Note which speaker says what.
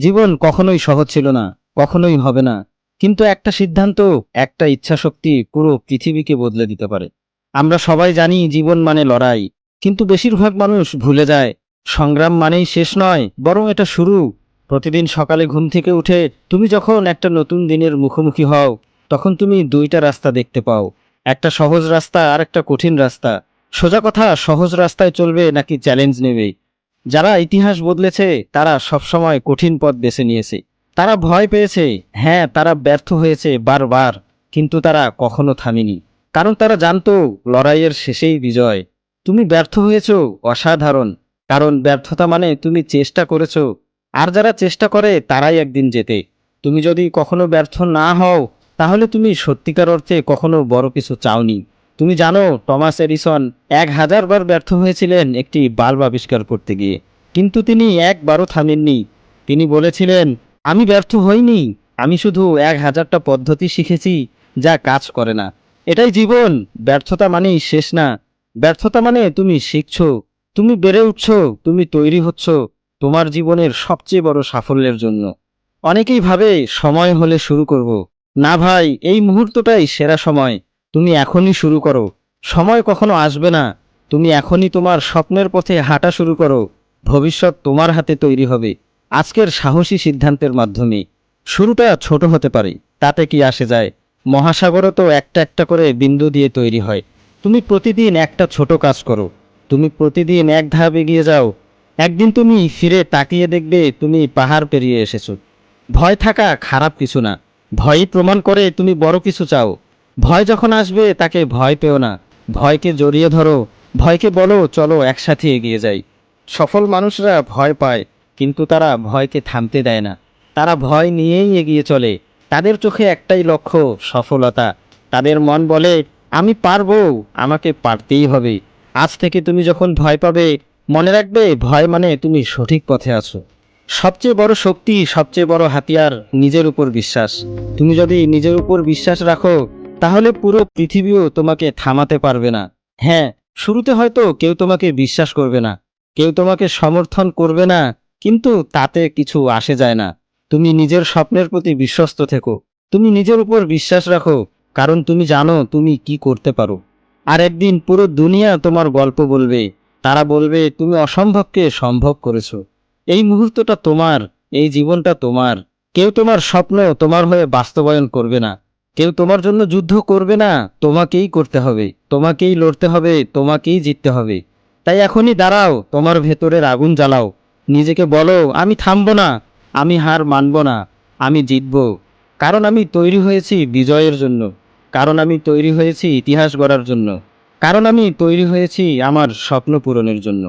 Speaker 1: জীবন কখনোই সহজ ছিল না, কখনোই হবে না। কিন্তু একটা সিদ্ধান্ত, একটা ইচ্ছাশক্তি পুরো পৃথিবীকে বদলে দিতে পারে। আমরা সবাই জানি জীবন মানে লড়াই, কিন্তু বেশিরভাগ মানুষ ভুলে যায়, সংগ্রাম মানেই শেষ নয়, বরং এটা শুরু। প্রতিদিন সকালে ঘুম থেকে উঠে তুমি যখন একটা নতুন দিনের মুখোমুখি হও, তখন তুমি দুইটা রাস্তা দেখতে পাও, একটা সহজ রাস্তা আর একটা কঠিন রাস্তা। সোজা কথা, সহজ রাস্তায় চলবে নাকি চ্যালেঞ্জ নেবে? যারা ইতিহাস বদলেছে, তারা সবসময় কঠিন পথ বেছে নিয়েছে। তারা ভয় পেয়েছে হ্যাঁ তারা ব্যর্থ হয়েছে বারবার, কিন্তু তারা কখনো থামেনি। কারণ তারা জানতো, লড়াইয়ের শেষেই বিজয়। তুমি ব্যর্থ হয়েছ, অসাধারণ। কারণ ব্যর্থতা মানে তুমি চেষ্টা করেছ। আর যারা চেষ্টা করে, তারাই একদিন যেতে তুমি যদি কখনো ব্যর্থ না হও, তাহলে তুমি সত্যিকার অর্থে কখনো বড় কিছু চাওনি। তুমি জানো, টমাস এডিসন এক হাজার বার ব্যর্থ হয়েছিলেন একটি বাল্ব আবিষ্কার করতে গিয়ে। কিন্তু তিনি একবারও থামেননি। তিনি বলেছিলেন, আমি ব্যর্থ হইনি। আমি শুধু এক হাজারটা পদ্ধতি শিখেছি যা কাজ করে না। এটাই জীবন। ব্যর্থতা মানেই শেষ না। ব্যর্থতা মানে তুমি শিখছো, তুমি বেড়ে উঠছো, তুমি তৈরি হচ্ছ তোমার জীবনের সবচেয়ে বড় সাফল্যের জন্য। অনেকেই ভাবে, সময় হলে শুরু করব। না ভাই, এই মুহূর্তটাই সেরা সময়। তুমি এখনই শুরু করো। সময় কখনো আসবে না। তুমি এখনই তোমার স্বপ্নের পথে হাঁটা শুরু করো। ভবিষ্যৎ তোমার হাতে তৈরি হবে। আজকের সাহসী সিদ্ধান্তের মাধ্যমে। শুরুটা ছোট হতে পারে, তাতে কি আসে যায়? মহাসাগরও তো একটা একটা করে বিন্দু দিয়ে তৈরি হয়। তুমি প্রতিদিন একটা ছোট কাজ করো। তুমি প্রতিদিন এক ধাপ এগিয়ে যাও। একদিন তুমি ফিরে তাকিয়ে দেখবে তুমি পাহাড় পেরিয়ে এসেছ। ভয় থাকা খারাপ কিছু না। ভয়ই প্রমাণ করে তুমি বড় কিছু চাও। ভয় যখন আসবে, তাকে ভয় পেও না। ভয়কে জড়িয়ে ধরো, ভয়কে বলো, চলো একসাথে এগিয়ে যাই। সফল মানুষরা ভয় পায়, কিন্তু তারা ভয়কে থামতে দেয় না। তারা ভয় নিয়েই এগিয়ে চলে। তাদের চোখে একটাই লক্ষ্য, সফলতা। তাদের মন বলে, আমি পারব, আমাকে পারতেই হবে। আজ থেকে তুমি যখন ভয় পাবে, মনে রাখবে, ভয় মানে তুমি সঠিক পথে আছো। সবচেয়ে বড় শক্তি, সবচেয়ে বড় হাতিয়ার, নিজের উপর বিশ্বাস। তুমি যদি নিজের উপর বিশ্বাস রাখো তাহলে পুরো পৃথিবীও তোমাকে থামাতে পারবে না। হ্যাঁ শুরুতে হয়তো কেউ তোমাকে বিশ্বাস করবে না, কেউ তোমাকে সমর্থন করবে না, কিন্তু তাতে কিছু আসে যায় না। তুমি নিজের স্বপ্নের প্রতি বিশ্বস্ত থেকো, তুমি নিজের উপর বিশ্বাস রাখো, কারণ তুমি জানো তুমি কি করতে পারো। আর একদিন পুরো দুনিয়া তোমার গল্প বলবে, তারা বলবে, তুমি অসম্ভবকে সম্ভব করেছ। এই মুহূর্তটা তোমার, এই জীবনটা তোমার। কেউ তোমার স্বপ্ন তোমার হয়ে বাস্তবায়ন করবে না। কেউ তোমার জন্য যুদ্ধ করবে না, তোমাকেই করতে হবে, তোমাকেই লড়তে হবে, তোমাকেই জিততে হবে। তাই এখনই দাঁড়াও, তোমার ভেতরের আগুন জ্বালাও। নিজেকে বলো, আমি থামবো না, আমি হার মানব না, আমি জিতব। কারণ আমি তৈরি হয়েছি বিজয়ের জন্য, কারণ আমি তৈরি হয়েছি ইতিহাস গড়ার জন্য, কারণ আমি তৈরি হয়েছি আমার স্বপ্ন পূরণের জন্য।